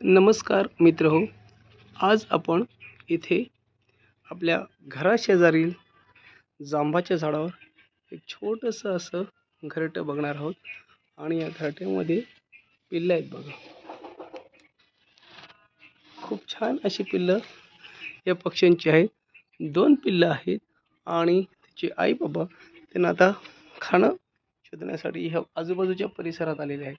नमस्कार मित्र हो आज आपण इथे आपल्या घराशेजारील जांभाच्या झाडावर एक छोटंसं असं घरटं बघणार आहोत आणि या घरट्यामध्ये पिल्लं आहेत बघा. खूप छान अशी पिल्लं या पक्ष्यांची आहेत. दोन पिल्लं आहेत आणि त्याचे आई बाबा त्यांना आता खाणं शोधण्यासाठी ह्या आजूबाजूच्या परिसरात आलेले आहेत.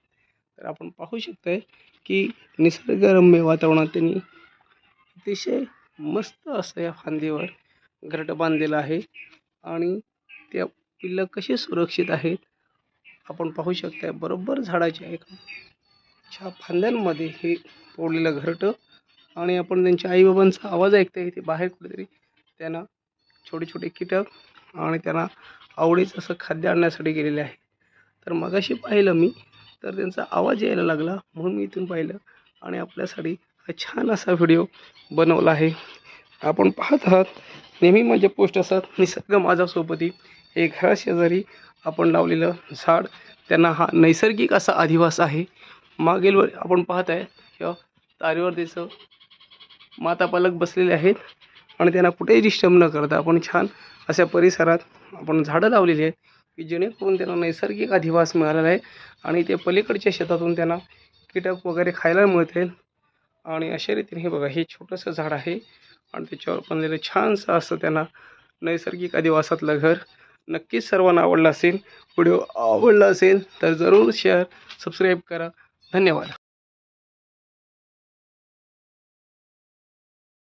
तर आपण पाहू शकताय की निसर्गरम्य वातावरणात त्यांनी अतिशय मस्त असं या फांदीवर घरटं बांधलेलं आहे. आणि त्या पिल्लं कशी सुरक्षित आहेत आपण पाहू शकताय. बरोबर झाडाच्या एका छा फांद्यांमध्ये हे तोडलेलं घरटं आणि आपण त्यांच्या आईबाबांचा आवाज ऐकताय. ते बाहेर कुठेतरी त्यांना छोटे छोटे कीटक आणि त्यांना आवडीचं असं खाद्य आणण्यासाठी गेलेले आहे. तर मगाशी पाहिलं मी तर त्यांचा आवाज यायला लागला. म्हणून मी इथून पाहिलं आणि आपल्यासाठी हा छान असा व्हिडिओ बनवला आहे. आपण पाहत आहात नेहमी माझ्या पोस्ट असतात. निसर्ग माझ्यासोबती हे घराशेजारी आपण लावलेलं झाड त्यांना हा नैसर्गिक असा अधिवास आहे. मागील वर आपण पाहत आहे किंवा तारेवर त्याचं माता पालक बसलेले आहेत आणि त्यांना कुठेही डिस्टर्ब न करता आपण छान अशा परिसरात आपण झाडं लावलेली आहेत. की जेणेकरून त्यांना नैसर्गिक अधिवास मिळालेला आहे आणि ते पलीकडच्या शेतातून त्यांना कीटक वगैरे खायला मिळते आणि अशा रीतीने हे बघा हे छोटंसं झाड आहे आणि त्याच्यावर बनलेलं छानसं असं त्यांना नैसर्गिक अधिवासातलं घर नक्कीच सर्वांना आवडलं असेल व्हिडिओ आवडला असेल तर जरूर शेअर सबस्क्राईब करा. धन्यवाद.